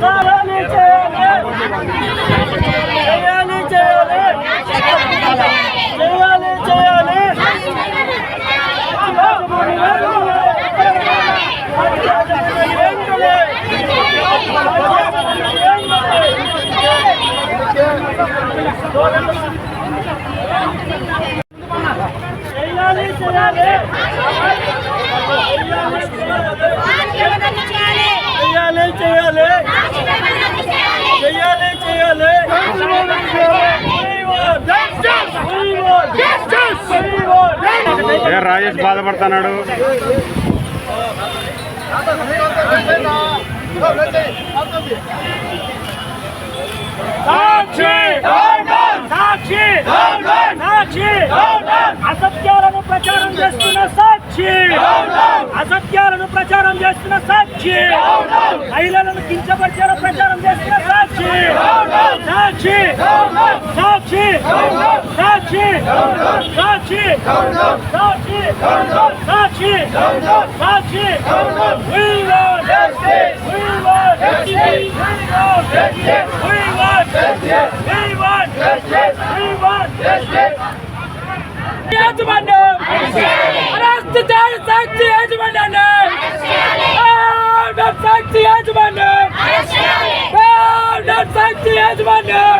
사랑 చేయాలి చేయాలి చేయాలి చేయాలి రాజేష్ బాధపడుతున్నాడు? సాక్షి! సాక్షి! సాక్షి! అసత్యాలను ప్రచారం చేస్తున్న సాక్షి! అసత్యాలను ప్రచారం చేస్తున్న సాక్షి! మహిళలను కించపరిచేలా ప్రచారం చేస్తున్న Sakshi! Sakshi! Sakshi! Sakshi! Sakshi! Sakshi! Sakshi! Sakshi! We want justice. We want justice. We want justice. We want justice. We want justice. యాజమాన్యం అరెస్ట్ చేయాలి సాక్షి యాజమాన్యాన్ని ఆర్డర్ సాక్షి యాజమాన్యం ఆర్డర్ సాక్షి యాజమాన్యం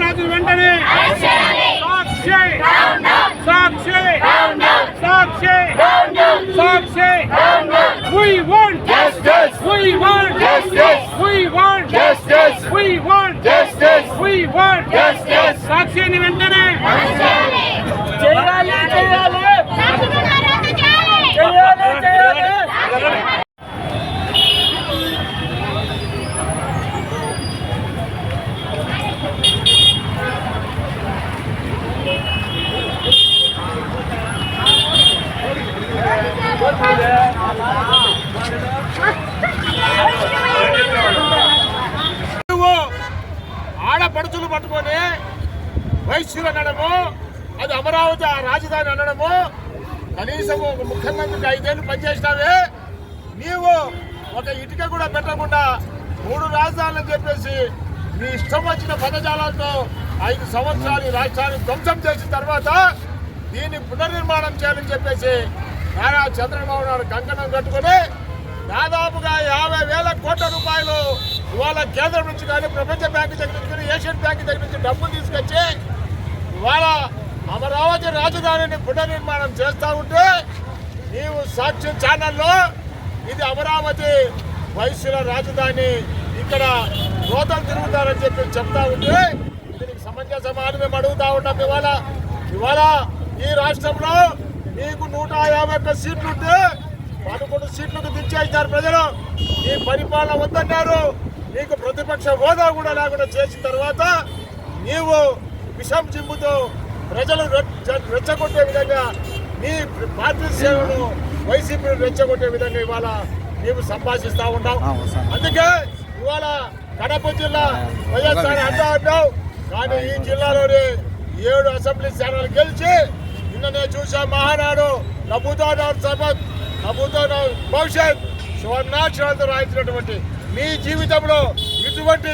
రాజు వెంటనే Sakshi Sakshi Sakshi Sakshi We want justice. We want justice. We want justice. We want justice. We want justice. సాక్షిని వెంటనే చేయాలి చేయాలి చేయాలి చేయాలి నువ్వు పడుచులు పట్టుకొని వైశ్యులు అనడము అది అమరావతి ఆ రాజధాని అనడము కనీసం ఒక ముఖ్యమంత్రికి ఐదేళ్ళు పనిచేసినావే. నీవు ఒక ఇటుక కూడా పెట్టకుండా మూడు రాజధానులు చెప్పేసి మీ ఇష్టం వచ్చిన పదజాలంతో ఐదు సంవత్సరాలు ఈ రాష్ట్రాన్ని ధ్వంసం చేసిన తర్వాత దీన్ని పునర్నిర్మాణం చేయాలని చెప్పేసి నారా చంద్రబాబు నాయుడు కంకణం కట్టుకొని దాదాపుగా యాభై వేల కోట్ల రూపాయలు ఇవాళ కేంద్రం నుంచి కానీ ప్రపంచ బ్యాంకు దగ్గర నుంచి కానీ ఏషియన్ బ్యాంకు దగ్గర నుంచి డబ్బులు తీసుకొచ్చి ఇవాళ అమరావతి రాజధానిని పునర్నిర్మాణం చేస్తూ ఉంటే నీవు సాక్ష్యం ఛానల్లో ఇది అమరావతి వైశ్యుల రాజధాని. ఇక్కడ రోతం తిరుగుతారని చెప్పి చెప్తా ఉంటే దీనికి సమంజసమా అని మేము అడుగుతా ఉన్నాం ఇవాళ. ఇవాళ ఈ రాష్ట్రంలో నీకు నూట యాభై ఒక్క సీట్లు ఉంటే పదకొండు సీట్లకు దించేస్తారు ప్రజలు. ఈ పరిపాలన వద్దన్నారు. నీకు ప్రతిపక్ష హోదా కూడా లేకుండా చేసిన తర్వాత నీవు విషం జిమ్ముతో ప్రజలు రెచ్చ- రెచ్చగొట్టే విధంగా నీ పార్టీ సేవలు వైసీపీని రెచ్చగొట్టే విధంగా ఇవాళ నీవు సంభాషిస్తా ఉన్నావు. అందుకే ఇవాళ కడప జిల్లా వైఎస్ఆర్ అంటా అంటావు కానీ ఈ జిల్లాలోని ఏడు అసెంబ్లీ స్థానాలు గెలిచి నిన్ననే చూసా మహానాడు నభూతో సభత్ నభూతో భవిష్యత్ స్వర్ణాక్షరాలతో రాయించినటువంటి మీ జీవితంలో ఇటువంటి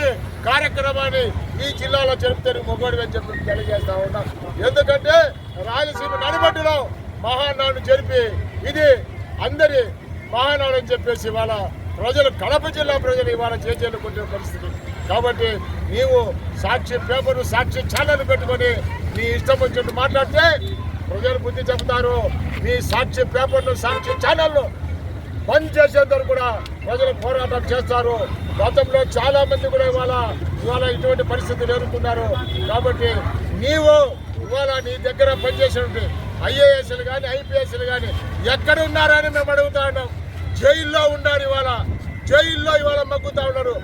కార్యక్రమాన్ని ఈ జిల్లాలో జరుపుతారు మొగోడు అని చెప్పి తెలియజేస్తా ఉన్నాం. ఎందుకంటే రాయలసీమ నడిబడ్డులో మహానాడు జరిపి ఇది అందరి మహానాడు అని చెప్పేసి ఇవాళ ప్రజలు కడప జిల్లా ప్రజలు ఇవాళ చేజేలు పరిస్థితి. కాబట్టి నీవు సాక్షి పేపరు సాక్షి ఛానల్ పెట్టుకొని నీ ఇష్టం వచ్చినట్టు మాట్లాడితే ప్రజలు బుద్ధి చెబుతారు. మీ సాక్షి పేపర్లు సాక్షి ఛానళ్ళు బంద్ చేసేందుకు కూడా ప్రజలు పోరాటం చేస్తారు. గతంలో చాలా మంది కూడా ఇవాళ ఇవాళ ఇటువంటి పరిస్థితులు ఎదుర్కొన్నారు కాబట్టి నీవు ఇవాళ నీ దగ్గర పనిచేసినటువంటి ఐఏఎస్లు కానీ ఐపీఎస్లు కానీ ఎక్కడ ఉన్నారని మేము అడుగుతా ఉన్నాం. జైల్లో ఉన్నారు ఇవాళ. జైల్లో ఇవాళ మగ్గుతా ఉన్నారు.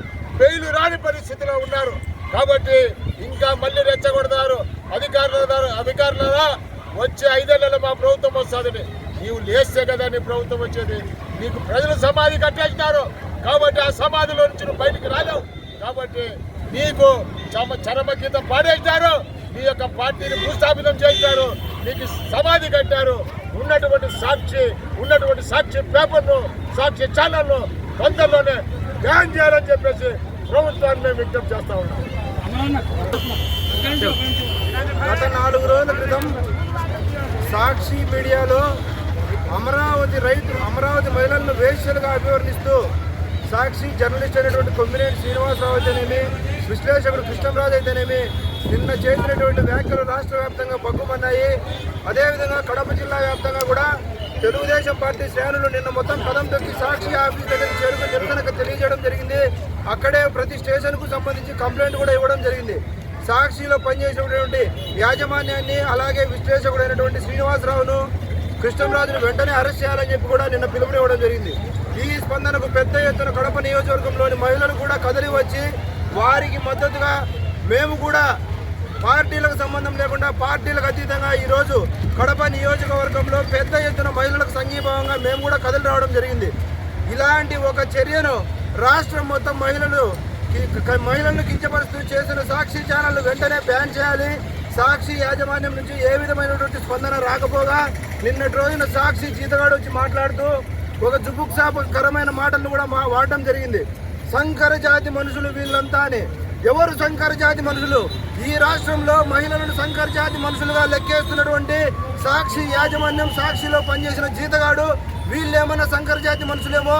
బెయిల్ రాని పరిస్థితిలో ఉన్నారు. కాబట్టి ఇంకా మళ్ళీ రెచ్చగొడతారు. అధికారుల అధికారులరా వచ్చే ఐదేళ్ళలో మా ప్రభుత్వం వస్తుందని. నీవు లేస్తే కదా నీ ప్రభుత్వం వచ్చేది. నీకు ప్రజలు సమాధి కట్టేసినారు. కాబట్టి ఆ సమాధిలో నుంచి నువ్వు బయటికి రాలేవు. కాబట్టి నీకు చమ చరమ గీతం పాడేసినారు. నీ యొక్క పార్టీని భూస్థాపితం చేశారు నీకు సమాధి కట్టారు. ఉన్నటువంటి సాక్షి ఉన్నటువంటి సాక్షి పేపర్ను సాక్షి ఛానల్ను తొందరలోనే బ్యాన్ చేయాలని చెప్పేసి ప్రభుత్వాన్ని మేము విజ్ఞప్తి చేస్తా ఉన్నాం. గత నాలుగు రోజుల క్రితం సాక్షి మీడియాలో అమరావతి రైతులు అమరావతి మహిళలను వేశ్యలుగా అభివర్ణిస్తూ సాక్షి జర్నలిస్ట్ అయినటువంటి కొమ్మినేని శ్రీనివాసరావు అయితేనేమి విశ్లేషకుడు కృష్ణంరాజు అయితేనేమి నిన్న చేసినటువంటి వ్యాఖ్యలు రాష్ట్ర వ్యాప్తంగా బగ్గుమన్నాయి. అదేవిధంగా కడప జిల్లా వ్యాప్తంగా కూడా తెలుగుదేశం పార్టీ శ్రేణులు నిన్న మొత్తం కదం తొక్కి సాక్షి ఆఫీస్ దగ్గరికి చేరుకుని నిరసనకు తెలియజేయడం జరిగింది. అక్కడే ప్రతి స్టేషన్కు సంబంధించి కంప్లైంట్ కూడా ఇవ్వడం జరిగింది. సాక్షిలో పనిచేసినటువంటి యాజమాన్యాన్ని అలాగే విశ్లేషకుడైనటువంటి శ్రీనివాసరావును కృష్ణంరాజును వెంటనే అరెస్ట్ చేయాలని చెప్పి కూడా నిన్న పిలుపునివ్వడం జరిగింది. ఈ స్పందనకు పెద్ద ఎత్తున కడప నియోజకవర్గంలోని మహిళలు కూడా కదిలి వచ్చి వారికి మద్దతుగా మేము కూడా పార్టీలకు సంబంధం లేకుండా పార్టీలకు అతీతంగా ఈరోజు కడప నియోజకవర్గంలో పెద్ద ఎత్తున మహిళలకు సంఘీభావంగా మేము కూడా కదలి రావడం జరిగింది. ఇలాంటి ఒక చర్యను రాష్ట్రం మొత్తం మహిళలు మహిళలను కించపరుస్తూ చేసిన సాక్షి ఛానల్ వెంటనే బ్యాన్ చేయాలి. సాక్షి యాజమాన్యం నుంచి ఏ విధమైనటువంటి స్పందన రాకపోగా నిన్నటి రోజున సాక్షి జీతగాడు వచ్చి మాట్లాడుతూ ఒక జుబుక్సాపకరమైన మాటలను కూడా మా వాడటం జరిగింది. సంకర జాతి మనుషులు వీళ్ళంతా అని ఎవరు సంకర జాతి మనుషులు? ఈ రాష్ట్రంలో మహిళలను సంకర జాతి మనుషులుగా లెక్కేస్తున్నటువంటి సాక్షి యాజమాన్యం సాక్షిలో పనిచేసిన జీతగాడు వీళ్ళేమన్నా సంకర జాతి మనుషులేమో?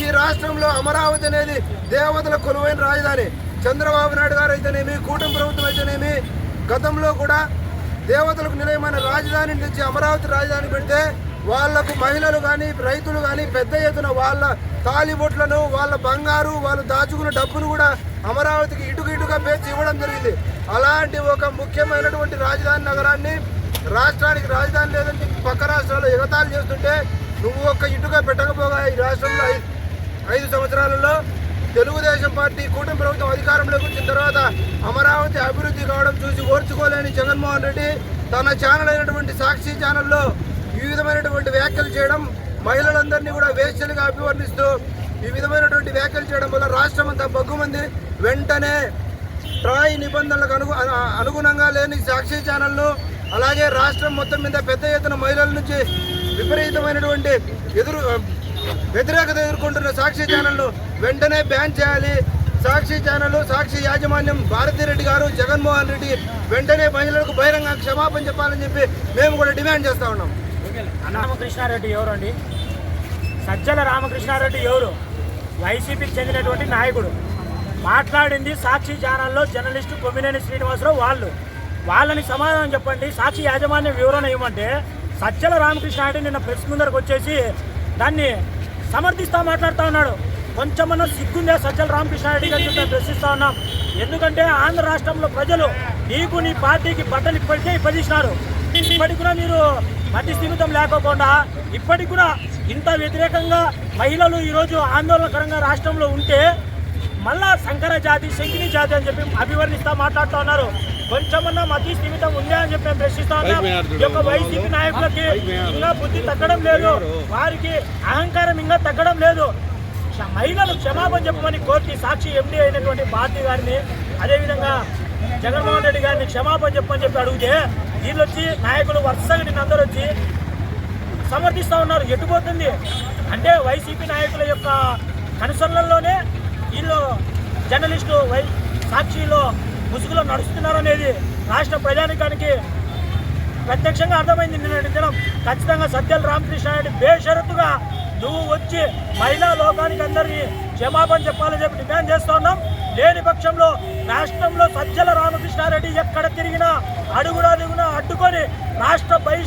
ఈ రాష్ట్రంలో అమరావతి అనేది దేవతల కొలువైన రాజధాని. చంద్రబాబు నాయుడు గారు అయితేనేమి కూటమి ప్రభుత్వం అయితేనేమి గతంలో కూడా దేవతలకు నిలయమైన రాజధాని నుంచి అమరావతి రాజధాని పెడితే వాళ్ళకు మహిళలు కానీ రైతులు కానీ పెద్ద ఎత్తున వాళ్ళ తాలిబొట్లను వాళ్ళ బంగారు వాళ్ళు దాచుకున్న డబ్బును కూడా అమరావతికి ఇటుకు ఇటుగా పేర్చి ఇవ్వడం జరిగింది. అలాంటి ఒక ముఖ్యమైనటువంటి రాజధాని నగరాన్ని రాష్ట్రానికి రాజధాని లేదంటే పక్క రాష్ట్రాల్లో ఎగతాలు చేస్తుంటే నువ్వు ఒక్క ఇటుగా పెట్టకపోగా ఈ రాష్ట్రంలో ఐదు సంవత్సరాలలో తెలుగుదేశం పార్టీ కూటమి ప్రభుత్వం అధికారంలోకి వచ్చిన తర్వాత అమరావతి అభివృద్ధి కావడం చూసి ఓర్చుకోలేని జగన్మోహన్ రెడ్డి తన ఛానల్ అయినటువంటి సాక్షి ఛానల్లో ఈ విధమైనటువంటి వ్యాఖ్యలు చేయడం మహిళలందరినీ కూడా వేశ్యలుగా అభివర్ణిస్తూ ఈ విధమైనటువంటి వ్యాఖ్యలు చేయడం వల్ల రాష్ట్రం అంతా బగ్గుమంది. వెంటనే ట్రాయ్ నిబంధనలకు అనుగు అనుగుణంగా లేని సాక్షి ఛానళ్ళు అలాగే రాష్ట్రం మొత్తం మీద పెద్ద ఎత్తున మహిళల నుంచి విపరీతమైనటువంటి ఎదురు వ్యతిరేకత ఎదుర్కొంటున్న సాక్షి ఛానల్ను వెంటనే బ్యాన్ చేయాలి. సాక్షి ఛానల్ సాక్షి యాజమాన్యం భారతిరెడ్డి గారు జగన్మోహన్ రెడ్డి వెంటనే మహిళలకు బహిరంగ క్షమాపణ చెప్పాలని చెప్పి మేము కూడా డిమాండ్ చేస్తా ఉన్నాం. రామకృష్ణారెడ్డి ఎవరండి సజ్జల రామకృష్ణారెడ్డి ఎవరు? వైసీపీకి చెందినటువంటి నాయకుడు. మాట్లాడింది సాక్షి ఛానల్లో జర్నలిస్టు కొమ్మినేని శ్రీనివాసరావు వాళ్ళు. వాళ్ళని సమాధానం చెప్పండి. సాక్షి యాజమాన్యం వివరణ ఇవ్వమంటే సజ్జల రామకృష్ణారెడ్డి నిన్న ప్రెస్ ముందరకు వచ్చేసి దాన్ని సమర్థిస్తా మాట్లాడుతూ ఉన్నాడు. కొంచెమన్నా సిగ్గుందే సజ్జల రామకృష్ణారెడ్డి గారి చెప్పి ప్రశ్నిస్తా ఉన్నాం. ఎందుకంటే ఆంధ్ర రాష్ట్రంలో ప్రజలు నీకు నీ పార్టీకి బట్టలు ఇప్పటికే ఇప్పదీసినారు ఇప్పటికి కూడా మీరు మతి స్థిమితం లేకోకుండా ఇప్పటికి కూడా ఇంత వ్యతిరేకంగా మహిళలు ఈరోజు ఆందోళనకరంగా రాష్ట్రంలో ఉంటే మళ్ళా శంకర జాతి శంకిని జాతి అని చెప్పి అభివర్ణిస్తూ మాట్లాడుతూ ఉన్నారు. కొంచెమన్నా మతి స్థిమితం ఉందా అని చెప్పి మేము ప్రశ్నిస్తా ఉన్నాం. ఈ యొక్క వైసీపీ నాయకులకి ఇంకా బుద్ధి తగ్గడం లేదు. వారికి అహంకారం ఇంకా తగ్గడం లేదు. మహిళలు క్షమాపణ చెప్పమని కోర్టు సాక్షి ఎండీ అయినటువంటి భారతి గారిని అదేవిధంగా జగన్మోహన్ రెడ్డి గారిని క్షమాపణ చెప్పని చెప్పి అడిగితే వీళ్ళు వచ్చి నాయకులు వరుసగా నిన్న అందరూ వచ్చి సమర్థిస్తూ ఉన్నారు. ఎటుపోతుంది అంటే వైసీపీ నాయకుల యొక్క కనుసరణలోనే వీళ్ళు జర్నలిస్టు వై సాక్షిలో ముసుగులో నడుస్తున్నారు అనేది రాష్ట్ర ప్రజానికానికి ప్రత్యక్షంగా అర్థమైంది. నిన్నటి దినం ఖచ్చితంగా సత్యాల రామకృష్ణారెడ్డి బేషరతుగా నువ్వు వచ్చి మహిళా లోకానికి అందరినీ క్షమాపణ చెప్పాలని చెప్పి డిమాండ్ చేస్తా ఉన్నాం. లేని పక్షంలో రాష్ట్రంలో సజ్జల రామకృష్ణారెడ్డి ఎక్కడ తిరిగినా అడుగునా దిగునా అడ్డుకొని రాష్ట్ర బహిష్